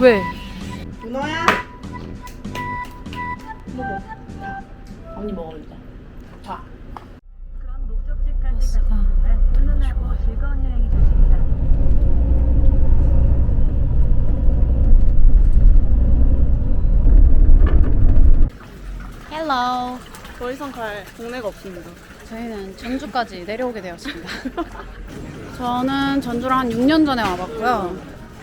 왜? 누나야? 먹어. 언니 먹어 일단. 자. 그런 목적지까지 버스가 가보면 편안하고 즐거운 여행이 되십니다. 헬로. 더 이상 갈 동네가 없습니다. 저희는 전주까지 내려오게 되었습니다. 저는 전주를 한 6년 전에 와봤고요.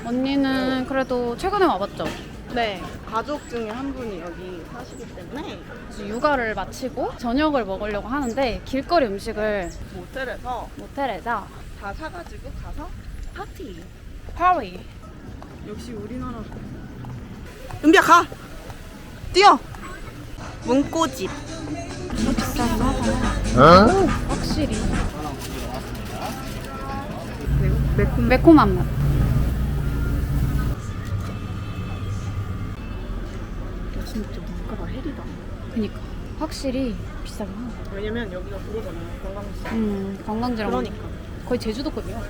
언니는 그래도 최근에 와봤죠. 네, 가족 중에 한 분이 여기 사시기 때문에 그래서 육아를 마치고 저녁을 먹으려고 하는데 길거리 음식을 모텔에서 모텔에서 다 사가지고 가서 파티. 파리 역시 우리나라. 은비야 가. 뛰어. 문고집. 확실히 매콤. 매콤한 맛. 진짜 물가가 헬이다. 그니까 확실히 비싸긴 하. 왜냐면 여기가 그거잖아요. 관광지. 음 관광지랑 그러니까. 거의 제주도급이야.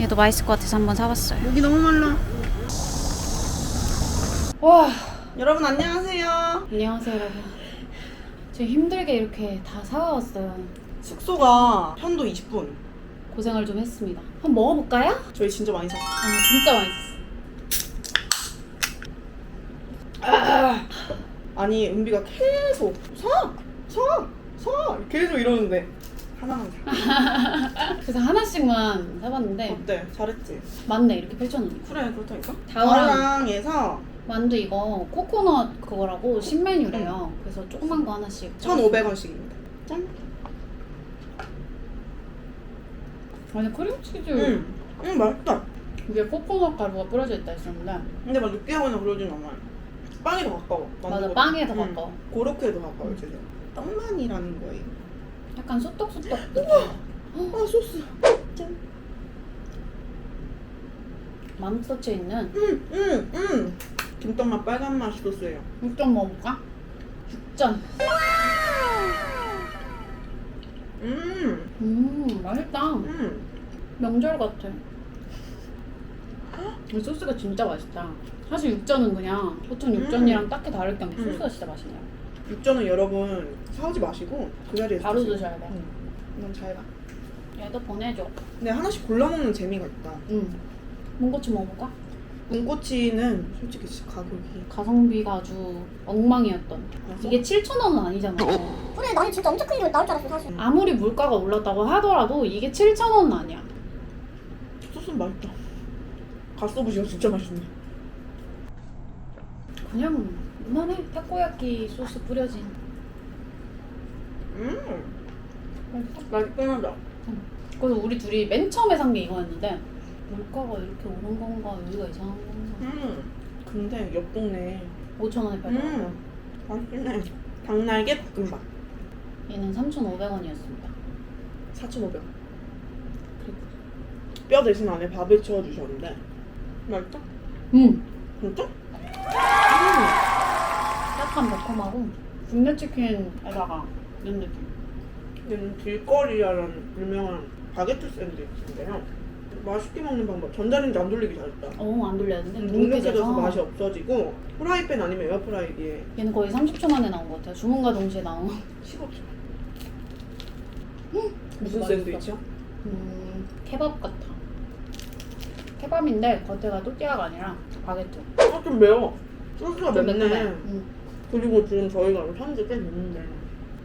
얘도 맛있을 것 같아서 한번 사봤어요. 목이 너무 말라. 와 여러분 안녕하세요. 안녕하세요 여러분. 저 힘들게 이렇게 다 사와왔어요. 숙소가 편도 20분. 고생을 좀 했습니다. 한번 먹어볼까요? 저희 진짜 많이 샀어요. 아니 진짜 맛있어. 아니 은비가 계속 사, 사, 사 계속 이러는데 하나만 사. 그래서 하나씩만 사봤는데 어때? 잘했지? 맞네 이렇게 펼쳐놓으니까. 그래 그렇다니까. 다우랑 다우랑에서 만두 이거 코코넛 그거라고 신메뉴래요. 그래서 조그만 거 하나씩. 1,500원씩입니다. 짠. 아니 크림치즈 응, 응 맛있다. 위에 코코넛 가루가 뿌려져 있다 했었는데 근데 막 느끼하거나 그러진 않아요. 빵이 더 가까워. 맞아 만두보다. 빵에 더 응. 가까워. 그렇게 더 가까워 지금. 떡만이라는 거예요. 약간 소떡소떡. 아 소스. 짠. 맘터치에 있는 음, 음, 음. 김떡 맛 빨간 맛 소스예요. 육전 먹어볼까? 육전. 음, 음 맛있다. 음. 명절 같아. 이 소스가 진짜 맛있다. 사실 육전은 그냥 보통 육전이랑 딱히 다를 게 없는 음. 소스가 진짜 맛있네요. 육전은 여러분 사오지 마시고 그 자리에서 바로 드세요. 드셔야 돼. 응. 이건 잘 봐. 얘도 보내줘. 근데 하나씩 골라 먹는 재미가 있다. 응. 문고치 먹어볼까? 문꼬치는 솔직히 진짜 가격이 가성비가 아주 엉망이었던. 맞아? 이게 7,000원은 아니잖아요. 그래 나는 진짜 엄청 큰 게 나올 줄 알았어 사실 아무리 물가가 올랐다고 하더라도 이게 7,000원은 아니야. 소스는 맛있다. 갓소부시가 진짜 맛있네. 그냥 무난해. 타코야끼 소스 뿌려진. 음, 맛있어. 맛있긴 하다. 그래서 우리 둘이 맨 처음에 산 게 이거였는데 물가가 이렇게 오른 건가 여기가 이상한 건가 음, 근데 옆 동네 5천 원에 팔더라고요 음, 맛있긴 해. 닭날개 볶음밥 얘는 3,500원이었습니다 4,500원. 뼈 대신 안에 밥을 채워 주셨는데 맛있다. 음 진짜? 약간 매콤하고 국내 치킨에다가 이런 느낌 얘는 길거리라는 유명한 바게트 샌드위치인데요. 맛있게 먹는 방법. 전자레인지 안 돌리기 잘했다. 어 안 돌려야 되는데 눅눅해져서 눅눅해져서 맛이 없어지고 프라이팬 아니면 에어프라이기에 얘는 거의 30초 만에 나온 것 같아요 주문과 동시에 나온 15초. 무슨 무슨 맛있어? 샌드위치야? 음 케밥 같아 케밥인데 겉에가 또띠아가 아니라 바게트 아, 좀 매워. 소스가 좀 맵네. 매콤해. 음. 그리고 지금 저희가 산지 꽤 됐는데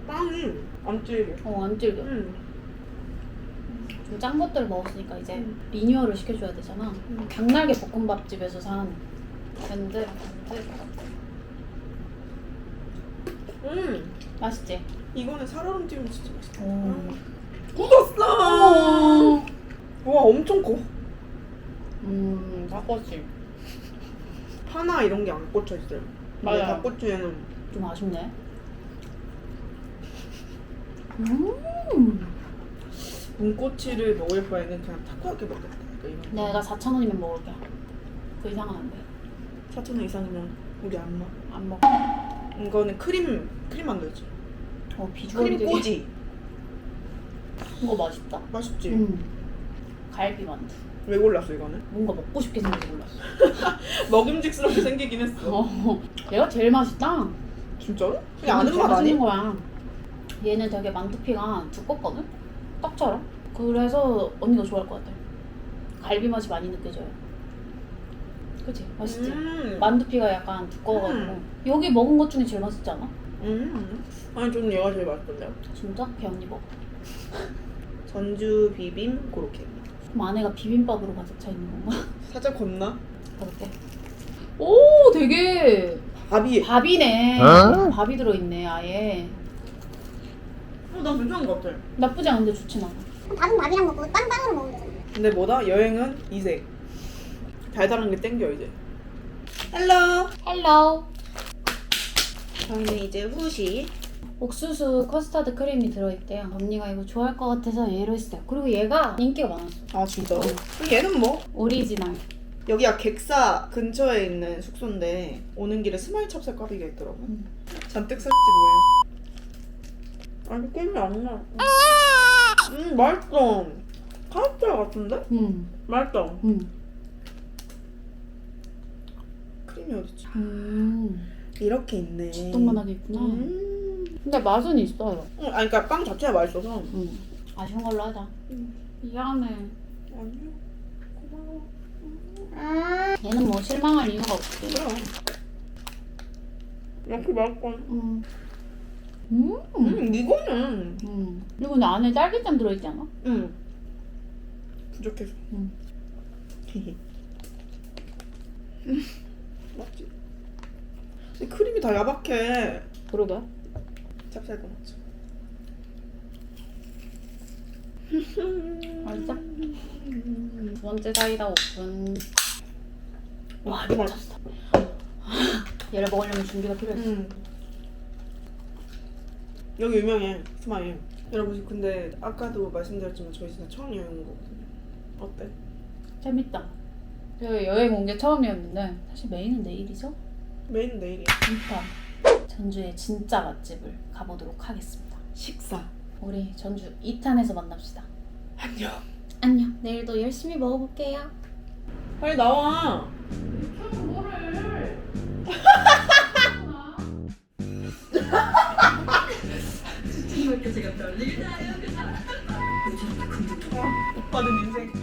빵이 안 질겨. 어 안 질겨 음. 좀 짠 것들 먹었으니까 이제 음. 리뉴얼을 시켜줘야 되잖아. 음. 닭날개 볶음밥집에서 산 밴드 음. 맛있지? 이거는 살얼음 튀김 진짜 맛있다. 오. 굳었어. 와 엄청 커. 음, 닭꼬치 파나 이런 게 안 꽂혀 있어요. 근데 맞아요. 닭꼬치에는 좀 아쉽네. 음. 문꼬치를 먹을 바에는 그냥 타코야끼 먹겠다. 그러니까 이런. 내가 4천 원이면 먹을게. 그 이상은 안 돼. 4천 원 이상이면 우리 안 먹. 안 먹어. 이거는 크림 크림 만들지. 어 비주얼이 크림 되게 꼬지. 이거 맛있다. 맛있지. 음. 갈비 만두. 왜 골랐어 이거는? 뭔가 먹고 싶게 생겨서 골랐어. 먹음직스럽게 생기긴 했어. 어, 얘가 제일 맛있다. 진짜로? 그냥 아는 맛 아니? 맛있는 거야. 얘는 되게 만두피가 두껍거든? 떡처럼. 그래서 언니가 좋아할 것 같아. 갈비 맛이 많이 느껴져요. 그치? 맛있지? 음. 만두피가 약간 두꺼워가지고. 음. 여기 먹은 것 중에 제일 맛있지 않아? 음. 아니 저는 얘가 제일 맛있던데요. 진짜? 걔 언니 먹어. 전주 비빔 고로케. 그럼 안에가 비빔밥으로 가득 차 있는 건가? 살짝 겁나? 가볼게. 오, 되게 밥이. 밥이네. 어? 밥이 들어있네, 아예. 어, 난 괜찮은 것 같아. 나쁘지 않은데 좋진 않아. 밥은 밥이랑 먹고 빵 빵으로 먹으면 되잖아. 근데 뭐다? 여행은 이색. 달달한 게 땡겨 이제. 헬로. 헬로. 저희는 이제 후식. 옥수수 커스터드 크림이 들어있대요. 언니가 이거 좋아할 것 같아서 얘로 했어요. 그리고 얘가 인기가 많았어. 아 진짜? 얘는 뭐? 오리지널. 여기가 객사 근처에 있는 숙소인데 오는 길에 스마일 찹쌀 꽈배기가 있더라고. 음. 잔뜩 샀지 뭐예요? 아니 게임이 안 나. 음 맛있어. 카스테라 같은데? 음, 맛있다. 음, 크림이 어딨지? 음. 이렇게 있네. 동만하게 있구나. 음. 근데 맛은 있어요. 어, 아니 그러니까 빵 자체가 맛있어서. 음. 아쉬운 걸로 하자. 음. 미안해. 아니요. 고마워. 얘는 뭐 실망할 이유가 없지. 그럼. 이렇게 맛있고. 음. 음. 음 이거는. 음. 그리고 근데 안에 딸기잼 들어있지 않아? 응. 부족해서. 응. 음, 맞지? 근데 크림이 다 야박해. 그러게. 찹쌀도 맞죠. 맛있어? 두 번째 사이다 오픈. 와, 이거 미쳤어. 얘를 먹으려면 준비가 필요했어. 음. 여기 유명해 스마일. 여러분 근데 아까도 말씀드렸지만 저희 진짜 처음 여행 온 거거든요. 어때? 재밌다. 제가 여행 온 게 처음이었는데 사실 메인은 내일이죠? 메인 내일이야. 일단 전주의 진짜 맛집을 가보도록 하겠습니다. 식사. 우리 전주 2탄에서 만납시다. 안녕. 안녕. 내일도 열심히 먹어볼게요. 빨리 나와. 오빠는 인생.